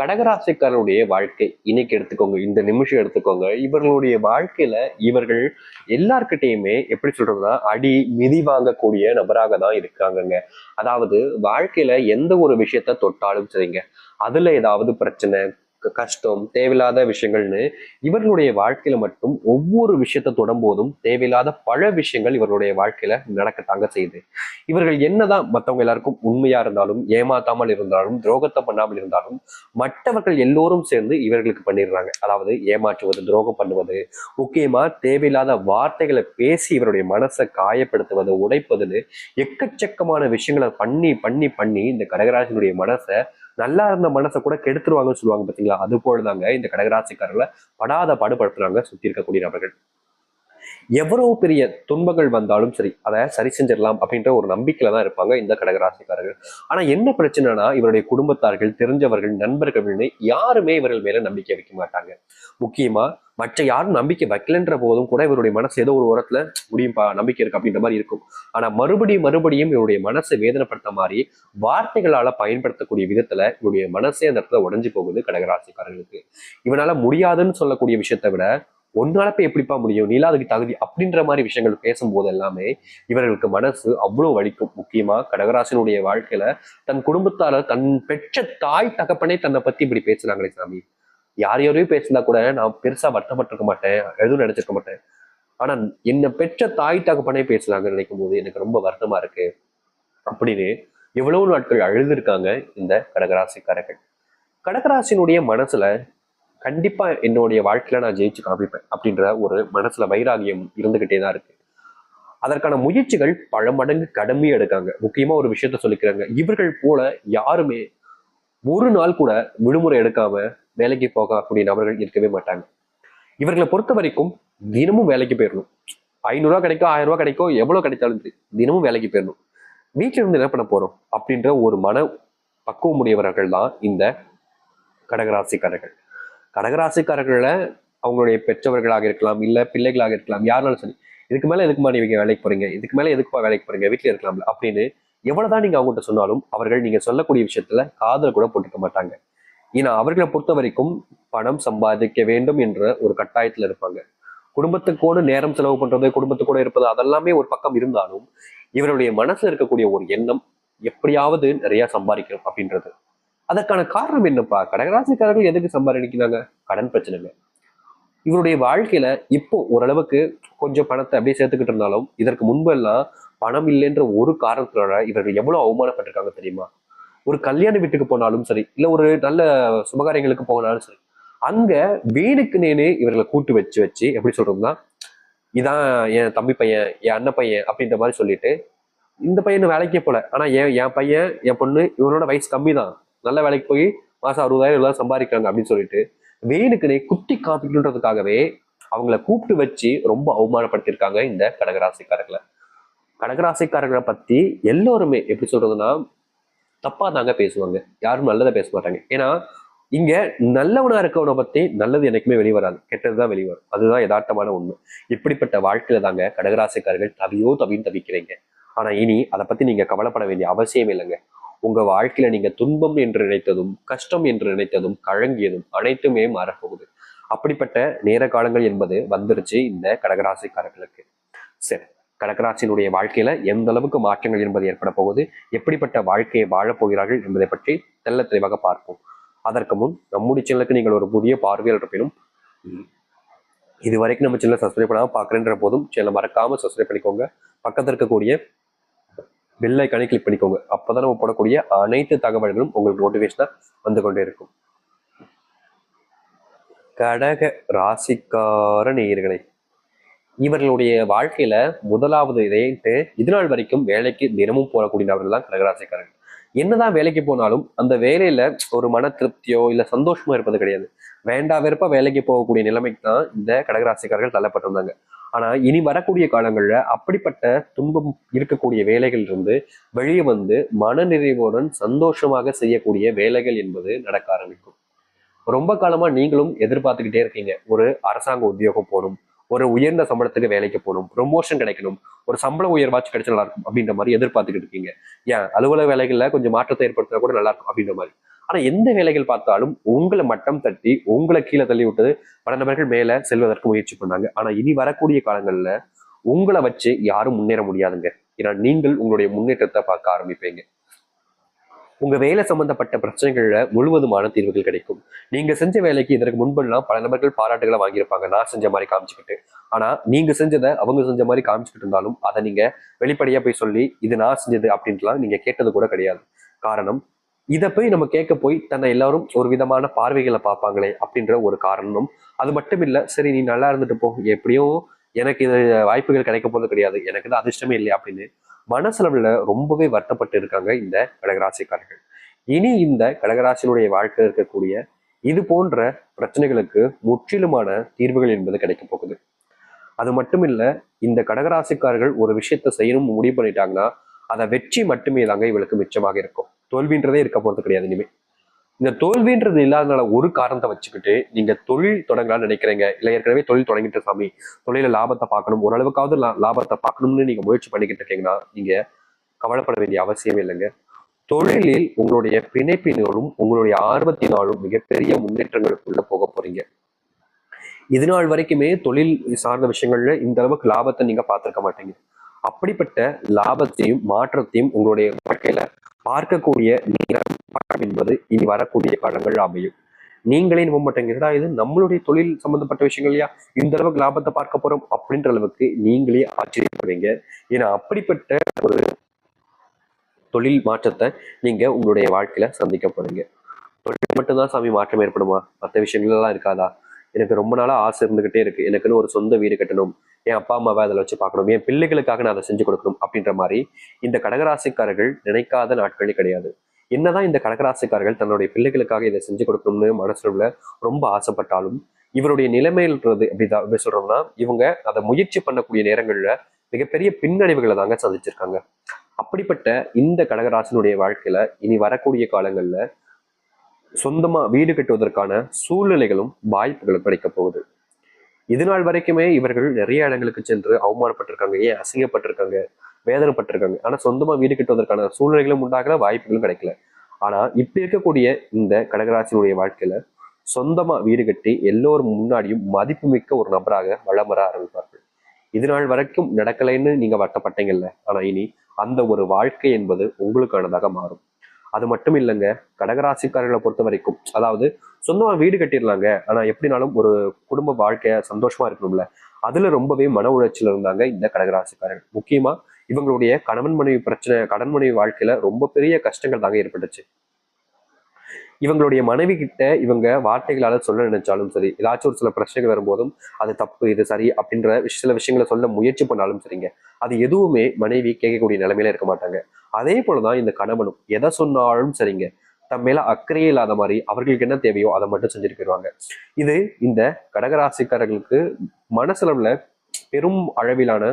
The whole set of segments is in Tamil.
கடகராசிக்காரருடைய வாழ்க்கை இன்னைக்கு எடுத்துக்கோங்க இந்த நிமிஷம் எடுத்துக்கோங்க. இவர்களுடைய வாழ்க்கையில இவர்கள் எல்லார்கிட்டையுமே எப்படி சொல்றதுன்னா அடி மிதி வாங்கக்கூடிய நபராக தான் இருக்காங்கங்க. அதாவது வாழ்க்கையில எந்த ஒரு விஷயத்த தொட்டாலும் சரிங்க. அதுல ஏதாவது பிரச்சனை கஷ்டம் தேவையில்லாத விஷயங்கள்னு இவர்களுடைய வாழ்க்கையில மட்டும் ஒவ்வொரு விஷயத்தை தொடம்போதும் தேவையில்லாத பல விஷயங்கள் இவர்களுடைய வாழ்க்கையில நடக்கத்தாங்க செய்யுது. இவர்கள் என்னதான் மற்றவங்க எல்லாருக்கும் உண்மையா இருந்தாலும் ஏமாத்தாமல் இருந்தாலும் துரோகத்தை பண்ணாமல் இருந்தாலும் மற்றவர்கள் எல்லோரும் சேர்ந்து இவர்களுக்கு பண்ணிடுறாங்க. அதாவது ஏமாற்றுவது துரோகம் பண்ணுவது முக்கியமா தேவையில்லாத வார்த்தைகளை பேசி இவருடைய மனசை காயப்படுத்துவது உடைப்பதுன்னு எக்கச்சக்கமான விஷயங்களை பண்ணி பண்ணி பண்ணி இந்த கடகராஜனுடைய மனசை நல்லா இருந்த மனசை கூட கெடுத்துருவாங்கன்னு சொல்லுவாங்க பாத்தீங்களா? அது போலதாங்க இந்த கடகராசிக்காரர்களை படாத பாடுபடுத்துறாங்க சுத்தி இருக்கக்கூடிய நபர்கள். எவ்வளவு பெரிய துன்பங்கள் வந்தாலும் சரி அதை சரி செஞ்சிடலாம் அப்படின்ற ஒரு நம்பிக்கையில தான் இருப்பாங்க இந்த கடகராசிக்காரர்கள். ஆனா என்ன பிரச்சனைனா இவருடைய குடும்பத்தார்கள் தெரிஞ்சவர்கள் நண்பர்கள்னு யாருமே இவர்கள் மேல நம்பிக்கை வைக்க மாட்டாங்க. முக்கியமா மற்ற யாரும் நம்பிக்கை வைக்கலன்ற போதும் கூட இவருடைய மனசு ஏதோ ஒரு ஓரத்துல முடியும்பா நம்பிக்கை இருக்கு அப்படின்ற மாதிரி இருக்கும். ஆனா மறுபடியும் மறுபடியும் இவருடைய மனசை வேதனைப்படுத்த மாதிரி வார்த்தைகளால பயன்படுத்தக்கூடிய விதத்துல இவருடைய மனசே அந்த இடத்துல உடஞ்சு போகுது கடகராசிக்காரர்களுக்கு. இவனால முடியாதுன்னு சொல்லக்கூடிய விஷயத்தை விட உன்னால போய் எப்படிப்பா முடியும்? நீலா அதுக்கு தகுதி அப்படின்ற மாதிரி விஷயங்கள் பேசும்போது எல்லாமே இவர்களுக்கு மனசு அவ்வளவு வலிக்கும். முக்கியமா கடகராசினுடைய வாழ்க்கையில தன் குடும்பத்தால தன் பெற்ற தாய் தகப்பனே தன்னை பத்தி இப்படி பேசுறாங்களே சாமி. யார் யாரையும் பேசினா கூட நான் பெருசா வருத்தப்பட்டிருக்க மாட்டேன் எதுவும் நினைச்சிருக்க மாட்டேன். ஆனா என்னை பெற்ற தாய் தகப்பனே பேசுறாங்கன்னு நினைக்கும் போது எனக்கு ரொம்ப வருத்தமா இருக்கு. அப்படின்னு எவ்வளவு நாட்கள் அழுதுருக்காங்க இந்த கடகராசிக்காரர்கள். கடகராசினுடைய மனசுல கண்டிப்பா என்னுடைய வாழ்க்கையில நான் ஜெயிச்சு காமிப்பேன் அப்படின்ற ஒரு மனசுல வைராகியம் இருந்துகிட்டே தான் இருக்கு. அதற்கான முயற்சிகள் பல மடங்கு கடுமையா எடுக்காங்க. முக்கியமா ஒரு விஷயத்த சொல்லிக்கிறாங்க. இவர்கள் போல யாருமே ஒரு நாள் கூட விடுமுறை எடுக்காம வேலைக்கு போகக்கூடிய நபர்கள் இருக்கவே மாட்டாங்க. இவர்களை பொறுத்த வரைக்கும் தினமும் வேலைக்கு போயிடணும் ஐநூறுரூவா கிடைக்கும் ஆயிரம் ரூபாய் கிடைக்கும் எவ்வளவு கிடைத்தாலும் சரி தினமும் வேலைக்கு போயிடணும் வீட்டில் இருந்து என்ன பண்ண போறோம் அப்படின்ற ஒரு மன பக்குவம் உடையவர்கள் தான் இந்த கடகராசிக்காரர்கள். கடகராசிக்காரர்கள அவங்களுடைய பெற்றவர்களாக இருக்கலாம் இல்லை பிள்ளைகளாக இருக்கலாம் யாருனாலும் சரி இதுக்கு மேலே எதுக்குமா நீங்க வேலைக்கு போறீங்க? இதுக்கு மேலே எதுக்குமா வேலைக்கு போறீங்க? வீட்டில் இருக்கலாம்ல அப்படின்னு எவ்வளோதான் நீங்க அவங்ககிட்ட சொன்னாலும் அவர்கள் நீங்க சொல்லக்கூடிய விஷயத்துல காதல் கூட போட்டுக்க மாட்டாங்க. ஏன்னா அவர்களை பொறுத்த வரைக்கும் பணம் சம்பாதிக்க வேண்டும் என்ற ஒரு கட்டாயத்துல இருப்பாங்க. குடும்பத்துக்கோடு நேரம் செலவு பண்ணுறது குடும்பத்துக்கூட இருப்பது அதெல்லாமே ஒரு பக்கம் இருந்தாலும் இவருடைய மனசில் இருக்கக்கூடிய ஒரு எண்ணம் எப்படியாவது நிறையா சம்பாதிக்கணும் அப்படின்றது. அதற்கான காரணம் என்னப்பா? கடகராசிக்காரர்கள் எதுக்கு சம்பாதிக்கிறாங்க? கடன் பிரச்சனைங்க. இவருடைய வாழ்க்கையில இப்போ ஓரளவுக்கு கொஞ்சம் பணத்தை அப்படியே சேர்த்துக்கிட்டு இருந்தாலும் இதற்கு முன்பெல்லாம் பணம் இல்லைன்ற ஒரு காரணத்தினால இவர்கள் எவ்வளவு அவமானப்பட்டிருக்காங்க தெரியுமா? ஒரு கல்யாண வீட்டுக்கு போனாலும் சரி இல்ல ஒரு நல்ல சுபகாரியங்களுக்கு போனாலும் சரி அங்க வீணுக்கு நேனே இவர்களை கூட்டு வச்சு வச்சு எப்படி சொல்றோம்னா இதான் என் தம்பி பையன் என் அண்ணன் பையன் அப்படின்ற மாதிரி சொல்லிட்டு இந்த பையன் வேலைக்கே போல. ஆனா என் என் பையன் என் பொண்ணு இவனோட வயசு கம்மி தான் நல்ல வேலைக்கு போய் மாசம் அறுபதாயிரம் எல்லாம் சம்பாதிக்கிறாங்க அப்படின்னு சொல்லிட்டு வேணுக்குனே குத்தி காப்பிக்கணுன்றதுக்காகவே அவங்கள கூப்பிட்டு வச்சு ரொம்ப அவமானப்படுத்தியிருக்காங்க இந்த கடகராசிக்காரர்களை. கடகராசிக்காரர்களை பத்தி எல்லோருமே எப்படி சொல்றதுன்னா தப்பா தாங்க பேசுவாங்க. யாரும் நல்லதை பேச மாட்டாங்க. ஏன்னா இங்க நல்லவனா இருக்கவனை பத்தி நல்லது எனக்குமே வெளிவராது கெட்டதுதான் வெளிவரும் அதுதான் யதார்த்தமான உண்மை. இப்படிப்பட்ட வாழ்க்கையில தாங்க கடகராசிக்காரர்கள் தவியோ தவின்னு தவிக்கிறீங்க. ஆனா இனி அதை பத்தி நீங்க கவலைப்பட வேண்டிய அவசியம் இல்லைங்க. உங்க வாழ்க்கையில நீங்க துன்பம் என்று நினைத்ததும் கஷ்டம் என்று நினைத்ததும் கழங்கியதும் அனைத்துமே மாறப்போகுது. அப்படிப்பட்ட நேர காலங்கள் என்பது வந்துருச்சு இந்த கடகராசிக்காரர்களுக்கு. சரி கடகராசியினுடைய வாழ்க்கையில எந்த அளவுக்கு மாற்றங்கள் என்பது ஏற்பட போகுது எப்படிப்பட்ட வாழ்க்கையை வாழப் போகிறார்கள் என்பதை பற்றி தெல்ல தெளிவாக பார்ப்போம். அதற்கு முன் நம்முடைய சேனலுக்கு நீங்கள் ஒரு புதிய பார்வையில் இருப்பினும் இது வரைக்கும் நம்ம சேனலை சப்ஸ்கிரைப் பண்ணாமல் பார்க்குறேன்ற போதும் சேனலை மறக்காம சப்ஸ்கிரைப் பண்ணிக்கோங்க. பக்கத்தில் இருக்கக்கூடிய பெல் ஐக்கானை கிளிக் பண்ணிக்கோங்க. அப்பதான் நம்ம போடக்கூடிய அனைத்து தகவல்களும் உங்களுக்கு நோட்டிஃபிகேஷனா வந்து கொண்டே இருக்கும். கடக ராசிக்கார நேயர்களை இவர்களுடைய வாழ்க்கையில முதலாவது இதைட்டு இது நாள் வரைக்கும் வேலைக்கு தினமும் போகக்கூடியவர்கள் தான் கடகராசிக்காரர்கள். என்னதான் வேலைக்கு போனாலும் அந்த வேலையில ஒரு மன திருப்தியோ இல்ல சந்தோஷமோ இருப்பது கிடையாது. வேண்டா வெறுப்பா வேலைக்கு போகக்கூடிய நிலைமைக்கு தான் இந்த கடகராசிக்காரர்கள் தள்ளப்பட்டிருந்தாங்க. ஆனா இனி வரக்கூடிய காலங்கள்ல அப்படிப்பட்ட துன்பம் இருக்கக்கூடிய வேலைகள் இருந்து வெளியே வந்து மனநிறைவுடன் சந்தோஷமாக செய்யக்கூடிய வேலைகள் என்பது நடக்க ஆரம்பிக்கும். ரொம்ப காலமா நீங்களும் எதிர்பார்த்துக்கிட்டே இருக்கீங்க. ஒரு அரசாங்க உத்தியோகம் போகணும் ஒரு உயர்ந்த சம்பளத்துக்கு வேலைக்கு போகணும் ப்ரொமோஷன் கிடைக்கணும் ஒரு சம்பள உயர்வாச்சும் கிடைச்சா நல்லா இருக்கும் அப்படின்ற மாதிரி எதிர்பார்த்துக்கிட்டு இருக்கீங்க. ஏன்? அலுவலக வேலைகள்ல கொஞ்சம் மாற்றத்தை ஏற்படுத்தினா கூட நல்லா இருக்கும் அப்படின்ற மாதிரி. ஆனா எந்த வேலைகள் பார்த்தாலும் உங்களை மட்டம் தட்டி உங்களை கீழே தள்ளி விட்டு பல நபர்கள் மேல செல்வதற்கு முயற்சி பண்ணாங்க. ஆனா இனி வரக்கூடிய காலங்கள்ல உங்களை வச்சு யாரும் முன்னேற முடியாதுங்க. ஏன்னா நீங்கள் உங்களுடைய முன்னேற்றத்தை பார்க்க ஆரம்பிப்பீங்க. உங்க வேலை சம்பந்தப்பட்ட பிரச்சனைகள்ல முழுவதுமான தீர்வுகள் கிடைக்கும். நீங்க செஞ்ச வேலைக்கு இதற்கு முன்பெல்லாம் பல நபர்கள் பாராட்டுகளை வாங்கியிருப்பாங்க. நான் செஞ்ச மாதிரி காமிச்சுக்கிட்டு. ஆனா நீங்க செஞ்சதை அவங்க செஞ்ச மாதிரி காமிச்சுக்கிட்டு இருந்தாலும் அதை நீங்க வெளிப்படையா போய் சொல்லி இது நான் செஞ்சது அப்படின்ட்டுலாம் நீங்க கேட்டது கூட கிடையாது. காரணம் இதை போய் நம்ம கேட்க போய் தன்னை எல்லாரும் ஒரு விதமான பார்வைகளை பார்ப்பாங்களே அப்படின்ற ஒரு காரணம். அது மட்டும் இல்லை சரி நீ நல்லா இருந்துட்டு போ. எப்படியோ எனக்கு இது வாய்ப்புகள் கிடைக்க போகிறது கிடையாது. எனக்கு தான் அதிர்ஷ்டமே இல்லையா அப்படின்னு மனசளவுல ரொம்பவே வருத்தப்பட்டு இருக்காங்க இந்த கடகராசிக்காரர்கள். இனி இந்த கடகராசியினுடைய வாழ்க்கை இருக்கக்கூடிய இது போன்ற பிரச்சனைகளுக்கு முற்றிலுமான தீர்வுகள் என்பது கிடைக்க போகுது. அது மட்டும் இல்ல இந்த கடகராசிக்காரர்கள் ஒரு விஷயத்த செய்யணும் முடிவு பண்ணிட்டாங்கன்னா அதை வெற்றி மட்டுமே தாங்க இவளுக்கு மிச்சமாக இருக்கும். தோல்வின்றதே இருக்க போகிறது கிடையாது இனிமே. இந்த தோல்வின்றது இல்லாதனால ஒரு காரணத்தை வச்சுக்கிட்டு நீங்க தொழில் தொடங்கலாம்னு நினைக்கிறீங்க. இல்லை ஏற்கனவே தொழில் தொடங்கிட்டு சாமி தொழில லாபத்தை பார்க்கணும். ஓரளவுக்காவது லாபத்தை பார்க்கணும்னு நீங்க முயற்சி பண்ணிக்கிட்டு இருக்கீங்கன்னா நீங்க கவலைப்பட வேண்டிய அவசியம் இல்லைங்க. தொழிலில் உங்களுடைய பிணைப்பினாலும் உங்களுடைய ஆர்வத்தினாலும் மிகப்பெரிய முன்னேற்றங்களுக்குள்ள போக போறீங்க. இது நாள் வரைக்குமே தொழில் சார்ந்த விஷயங்கள்ல இந்த அளவுக்கு லாபத்தை நீங்க பார்த்துருக்க மாட்டீங்க. அப்படிப்பட்ட லாபத்தையும் மாற்றத்தையும் உங்களுடைய வாழ்க்கையில பார்க்கக்கூடிய நேரம் காலம் என்பது இனி வரக்கூடிய படங்கள் அமையும். நீங்களே நம்ப மாட்டேங்க என்னடா இது? நம்மளுடைய தொழில் சம்பந்தப்பட்ட விஷயங்கள் இல்லையா? இந்த அளவுக்கு லாபத்தை பார்க்க போறோம் அப்படின்ற அளவுக்கு நீங்களே ஆச்சரியப்படுவீங்க. ஏன்னா அப்படிப்பட்ட ஒரு தொழில் மாற்றத்தை நீங்க உங்களுடைய வாழ்க்கையில சந்திக்க போறீங்க. தொழில் மட்டும்தான் சாமி மாற்றம் ஏற்படுமா? மற்ற விஷயங்கள் எல்லாம் இருக்காதா? எனக்கு ரொம்ப நாளா ஆசை இருந்துகிட்டே இருக்கு. எனக்குன்னு ஒரு சொந்த வீடு கட்டணும். என் அப்பா அம்மாவை அதில் வச்சு பார்க்கணும். என் பிள்ளைகளுக்காக நான் அதை செஞ்சு கொடுக்கணும் அப்படின்ற மாதிரி இந்த கடகராசிக்காரர்கள் நினைக்காத நாட்களே கிடையாது. என்னதான் இந்த கடகராசிக்காரர்கள் தன்னுடைய பிள்ளைகளுக்காக இதை செஞ்சு கொடுக்கணும்னு மனசுல ரொம்ப ஆசைப்பட்டாலும் இவருடைய நிலைமைன்றது அப்படிதான் எப்படி சொல்றோம்னா இவங்க அதை முயற்சி பண்ணக்கூடிய நேரங்கள்ல மிகப்பெரிய பின்னடைவுகளை தாங்க சந்திச்சிருக்காங்க. அப்படிப்பட்ட இந்த கடகராசினுடைய வாழ்க்கையில இனி வரக்கூடிய காலங்கள்ல சொந்தமா வீடு கட்டுவதற்கான சூழ்நிலைகளும் வாய்ப்புகளும் கிடைக்க போகுது. இது நாள் வரைக்குமே இவர்கள் நிறைய இடங்களுக்கு சென்று அவமானப்பட்டிருக்காங்க ஏன் அசிங்கப்பட்டிருக்காங்க வேதனைப்பட்டிருக்காங்க. ஆனா சொந்தமா வீடு கட்டுவதற்கான சூழ்நிலைகளும் உண்டாகல வாய்ப்புகளும் கிடைக்கல. ஆனா இப்படி இருக்கக்கூடிய இந்த கடகராசினுடைய வாழ்க்கையில சொந்தமா வீடு கட்டி எல்லோரும் முன்னாடியும் மதிப்புமிக்க ஒரு நபராக வளம் வர ஆரம்பிப்பார்கள். இது நாள் வரைக்கும் நடக்கலைன்னு நீங்க வட்டப்பட்டீங்கல்ல ஆனா இனி அந்த ஒரு வாழ்க்கை என்பது உங்களுக்கானதாக மாறும். அது மட்டும் இல்லைங்க. கடகராசிக்காரர்களை பொறுத்த வரைக்கும் அதாவது சொந்தமாக வீடு கட்டிடலாங்க. ஆனால் எப்படினாலும் ஒரு குடும்ப வாழ்க்கையை சந்தோஷமா இருக்கணும்ல. அதுல ரொம்பவே மன உளைச்சல் இருந்தாங்க இந்த கடகராசிக்காரர்கள். முக்கியமா இவங்களுடைய கணவன் மனைவி பிரச்சனை கடன் மனைவி வாழ்க்கையில ரொம்ப பெரிய கஷ்டங்கள் தாங்க ஏற்பட்டுச்சு. இவங்களுடைய மனைவி கிட்ட இவங்க வார்த்தைகளால சொல்ல நினைச்சாலும் சரி ஏதாச்சும் ஒரு சில பிரச்சனைகள் வரும்போதும் அது தப்பு இது சரி அப்படின்ற சில விஷயங்களை சொல்ல முயற்சி பண்ணாலும் சரிங்க. அது எதுவுமே மனைவி கேட்கக்கூடிய நிலைமையில இருக்க மாட்டாங்க. அதே போலதான் இந்த கணவனும் எதை சொன்னாலும் சரிங்க. தம் மேல அக்கறையே இல்லாத மாதிரி அவர்களுக்கு என்ன தேவையோ அதை மட்டும் செஞ்சுட்டு போயிடுவாங்க. இது இந்த கடகராசிக்காரர்களுக்கு மனசளவுல பெரும் அளவிலான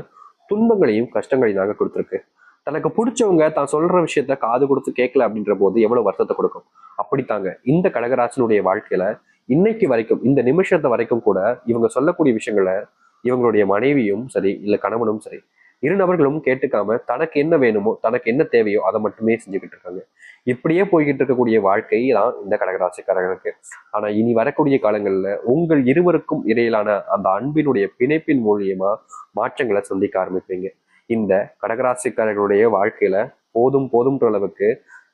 துன்பங்களையும் கஷ்டங்களையும் தாங்க கொடுத்துருக்கு. தனக்கு பிடிச்சவங்க தான் சொல்ற விஷயத்த காது கொடுத்து கேட்கல அப்படின்ற போது எவ்வளவு வருத்தத்தை கொடுக்கும். அப்படித்தாங்க. இந்த கடகராசனுடைய வாழ்க்கையில இன்னைக்கு வரைக்கும் இந்த நிமிஷத்தை வரைக்கும் கூட இவங்க சொல்லக்கூடிய விஷயங்களை இவங்களுடைய மனைவியும் சரி இல்ல கணவனும் சரி இரு நபர்களும் கேட்டுக்காம தனக்கு என்ன வேணுமோ தனக்கு என்ன தேவையோ அதை மட்டுமே செஞ்சுக்கிட்டு இருக்காங்க. இப்படியே போய்கிட்டு இருக்கக்கூடிய வாழ்க்கை தான் இந்த கடகராசிக்காரர்களுக்கு. ஆனா இனி வரக்கூடிய காலங்கள்ல உங்கள் இருவருக்கும் இடையிலான அந்த அன்பினுடைய பிணைப்பின் மூலியமா மாற்றங்களை சந்திக்க ஆரம்பிப்பீங்க. இந்த கடகராசிக்காரர்களுடைய வாழ்க்கையில போதும் போதும்ன்ற அளவுக்கு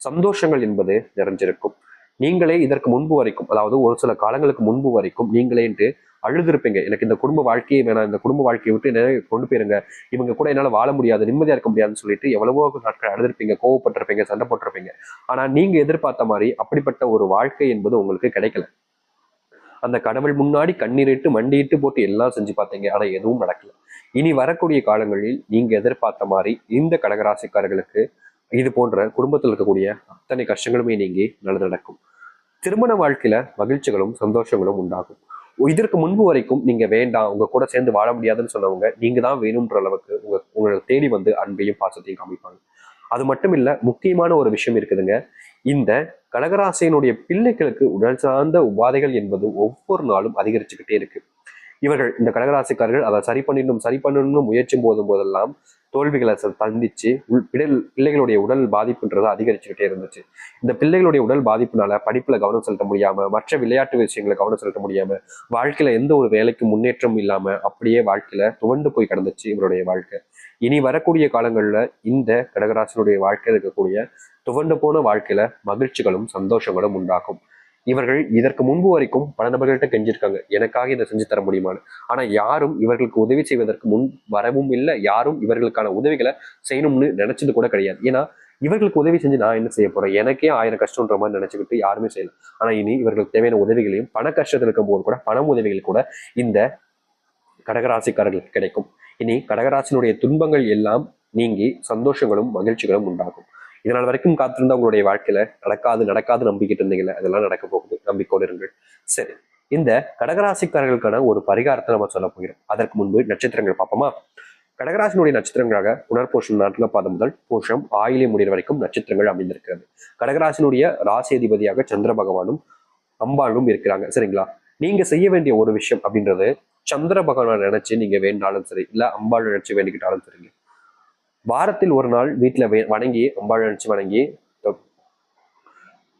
சந்தோஷங்கள் என்பது நிறைஞ்சிருக்கும். நீங்களே இதற்கு முன்பு வரைக்கும் அதாவது ஒரு சில காலங்களுக்கு முன்பு வரைக்கும் நீங்களே என்று அழுதுருப்பீங்க. எனக்கு இந்த குடும்ப வாழ்க்கையை வேணாம். இந்த குடும்ப வாழ்க்கையை விட்டு என்ன கொண்டு போயிருங்க. இவங்க கூட என்னால வாழ முடியாது. நிம்மதியாக இருக்க முடியாதுன்னு சொல்லிட்டு எவ்வளவோ நாட்கள் அழுதுருப்பீங்க. கோவப்பட்டிருப்பீங்க. சண்டை போட்டிருப்பீங்க. ஆனா நீங்க எதிர்பார்த்த மாதிரி அப்படிப்பட்ட ஒரு வாழ்க்கை என்பது உங்களுக்கு கிடைக்கல. அந்த கடவுள் முன்னாடி கண்ணீரிட்டு மண்டியிட்டு போட்டு எல்லாம் செஞ்சு பார்த்தீங்க. ஆனால் எதுவும் நடக்கல. இனி வரக்கூடிய காலங்களில் நீங்க எதிர்பார்த்த மாதிரி இந்த கடகராசிக்காரர்களுக்கு இது போன்ற குடும்பத்தில் இருக்கக்கூடிய அத்தனை கஷ்டங்களுமே நீங்கி நல்லது நடக்கும். திருமண வாழ்க்கையில மகிழ்ச்சிகளும் சந்தோஷங்களும் உண்டாகும். இதற்கு முன்பு வரைக்கும் நீங்க வேண்டாம் உங்க கூட சேர்ந்து வாழ முடியாதுன்னு சொன்னவங்க நீங்க தான் வேணும்ன்ற அளவுக்கு உங்க உங்களை தேடி வந்து அன்பையும் பாசத்தையும் காமிப்பாங்க. அது மட்டும் இல்ல முக்கியமான ஒரு விஷயம் இருக்குதுங்க. இந்த கடகராசியினுடைய பிள்ளைகளுக்கு உடல் சார்ந்த உபாதைகள் என்பது ஒவ்வொரு நாளும் அதிகரிச்சுக்கிட்டே இருக்கு. இவர்கள் இந்த கடகராசிக்காரர்கள் அதை சரி பண்ணிடணும் சரி பண்ணணும்னு முயற்சி போதும் போதெல்லாம் தோல்விகளை ச- சந்திச்சு உள் பிடல் பிள்ளைகளுடைய உடல் பாதிப்புன்றது அதிகரிச்சுக்கிட்டே இருந்துச்சு. இந்த பிள்ளைகளுடைய உடல் பாதிப்புனால படிப்புல கவனம் செலுத்த முடியாம மற்ற விளையாட்டு விஷயங்களை கவனம் செலுத்த முடியாம வாழ்க்கையில எந்த ஒரு வேலைக்கும் முன்னேற்றம் இல்லாம அப்படியே வாழ்க்கையில துவண்டு போய் கிடந்துச்சு இவருடைய வாழ்க்கை. இனி வரக்கூடிய காலங்கள்ல இந்த கடகராசனுடைய வாழ்க்கையில் இருக்கக்கூடிய துவண்டு போன வாழ்க்கையில மகிழ்ச்சிகளும் சந்தோஷங்களும் உண்டாகும். இவர்கள் இதற்கு முன்பு வரைக்கும் பல நபர்கள்ட்ட கெஞ்சிருக்காங்க. எனக்காக இதை செஞ்சு தர முடியுமான்னு. ஆனா யாரும் இவர்களுக்கு உதவி செய்வதற்கு முன் வரவும் இல்லை. யாரும் இவர்களுக்கான உதவிகளை செய்யணும்னு நினைச்சது கூட கிடையாது. ஏன்னா இவர்களுக்கு உதவி செஞ்சு நான் என்ன செய்ய போறேன்? எனக்கே ஆயிரம் கஷ்டம்ன்ற மாதிரி நினைச்சுக்கிட்டு யாருமே செய்யல. ஆனா இனி இவர்களுக்கு தேவையான உதவிகளையும் பண கஷ்டத்தில் இருக்கும் போது கூட பணம் உதவிகள் கூட இந்த கடகராசிக்காரர்களுக்கு கிடைக்கும். இனி கடகராசினுடைய துன்பங்கள் எல்லாம் நீங்கி சந்தோஷங்களும் மகிழ்ச்சிகளும் உண்டாகும். இதனால் வரைக்கும் காத்திருந்த உங்களுடைய வாழ்க்கையில நடக்காது நடக்காது நம்பிக்கிட்டு இருந்தீங்கல்ல அதெல்லாம் நடக்க போகுது. நம்பிக்கையோடு இருங்கள். சரி இந்த கடகராசிக்காரர்களுக்கான ஒரு பரிகாரத்தை நம்ம சொல்ல போகிறோம். அதற்கு முன்பு நட்சத்திரங்கள் பார்ப்போமா? கடகராசினுடைய நட்சத்திரங்களாக புனர்போஷம் நாட்டில் பாதம் முதல் போஷம் ஆயிலை முடிகிற வரைக்கும் நட்சத்திரங்கள் அமைந்திருக்கிறது. கடகராசினுடைய ராசியதிபதியாக சந்திர பகவானும் அம்பாளும் இருக்கிறாங்க. சரிங்களா? நீங்க செய்ய வேண்டிய ஒரு விஷயம் அப்படின்றது சந்திர பகவானை நினைச்சு நீங்க வேண்டாலும் சரி இல்ல அம்பாள் நினைச்சு வேண்டிக்கிட்டாலும் சரிங்க. வாரத்தில் ஒரு நாள் வீட்டுல வணங்கி அம்பாள் நினைச்சு வணங்கி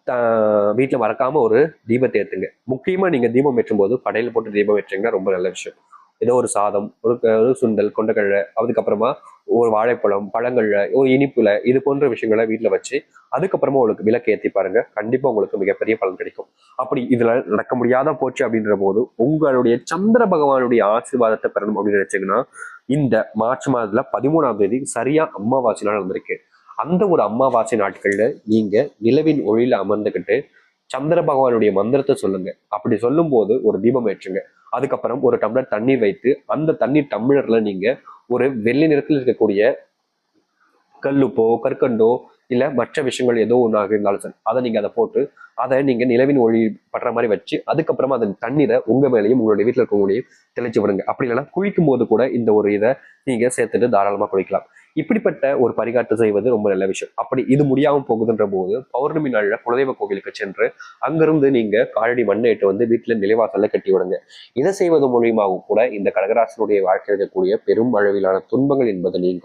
வீட்டில் வீட்டுல மறக்காம ஒரு தீபத்தை ஏத்துங்க. முக்கியமா நீங்க தீபம் ஏற்றும் போது படையில போட்டு தீபம் ஏற்றுங்கன்னா ரொம்ப நல்ல விஷயம். ஏதோ ஒரு சாதம் ஒரு ஒரு சுண்டல் கொண்டக்கடலை அதுக்கப்புறமா ஒரு வாழைப்பழம் பழங்கள்ல ஒரு இனிப்புல இது போன்ற விஷயங்களை வீட்டுல வச்சு அதுக்கப்புறமா உங்களுக்கு விளக்கு ஏத்தி பாருங்க. கண்டிப்பா உங்களுக்கு மிகப்பெரிய பலன் கிடைக்கும். அப்படி இதுல நடக்க முடியாத போச்சு அப்படின்ற போது உங்களுடைய சந்திர பகவானுடைய ஆசீர்வாதத்தை பெறணும் அப்படின்னு நினைச்சீங்கன்னா இந்த மார்ச் மாதத்துல பதிமூணாம் தேதி சரியா அமாவாசை நாள் வந்திருக்கு. அந்த ஒரு அமாவாசை நாட்கள்ல நீங்க நிலவின் ஒளியில அமர்ந்துகிட்டு சந்திர பகவானுடைய மந்திரத்தை சொல்லுங்க. அப்படி சொல்லும்போது ஒரு தீபம் ஏற்றுங்க. அதுக்கப்புறம் ஒரு டம்ளர் தண்ணீர் வைத்து அந்த தண்ணீர் டம்ளர்ல நீங்க ஒரு வெள்ளை நிறத்தில் இருக்கக்கூடிய கல்லுப்போ கற்கண்டோ இல்லை மற்ற விஷயங்கள் ஏதோ ஒன்றாக இருந்தாலும் சரி அதை நீங்க அதை போட்டு அதை நீங்க நிலவின் ஒளி படுற மாதிரி வச்சு அதுக்கப்புறமா அந்த தண்ணீரை உங்க மேலேயும் உங்களுடைய வீட்டில் இருக்கவங்களையும் தெளிச்சு விடுங்க. அப்படி இல்லைன்னா குளிக்கும் போது கூட இந்த ஒரு இதை நீங்க சேர்த்துட்டு தாராளமா குளிக்கலாம். இப்படிப்பட்ட ஒரு பரிகாட்டு செய்வது ரொம்ப நல்ல விஷயம். அப்படி இது முடியாமல் போகுதுன்ற போது பௌர்ணமி நாளில் குலதெய்வ கோவிலுக்கு சென்று அங்கிருந்து நீங்க காலடி மண்ணை இட்டு வந்து வீட்டுல நிலைவாசல்ல கட்டி விடுங்க. இதை செய்வது மூலியமாகவும் கூட இந்த கடகராசனுடைய வாழ்க்கையில் இருக்கக்கூடிய பெரும் அளவிலான துன்பங்கள் என்பது நீங்கும்.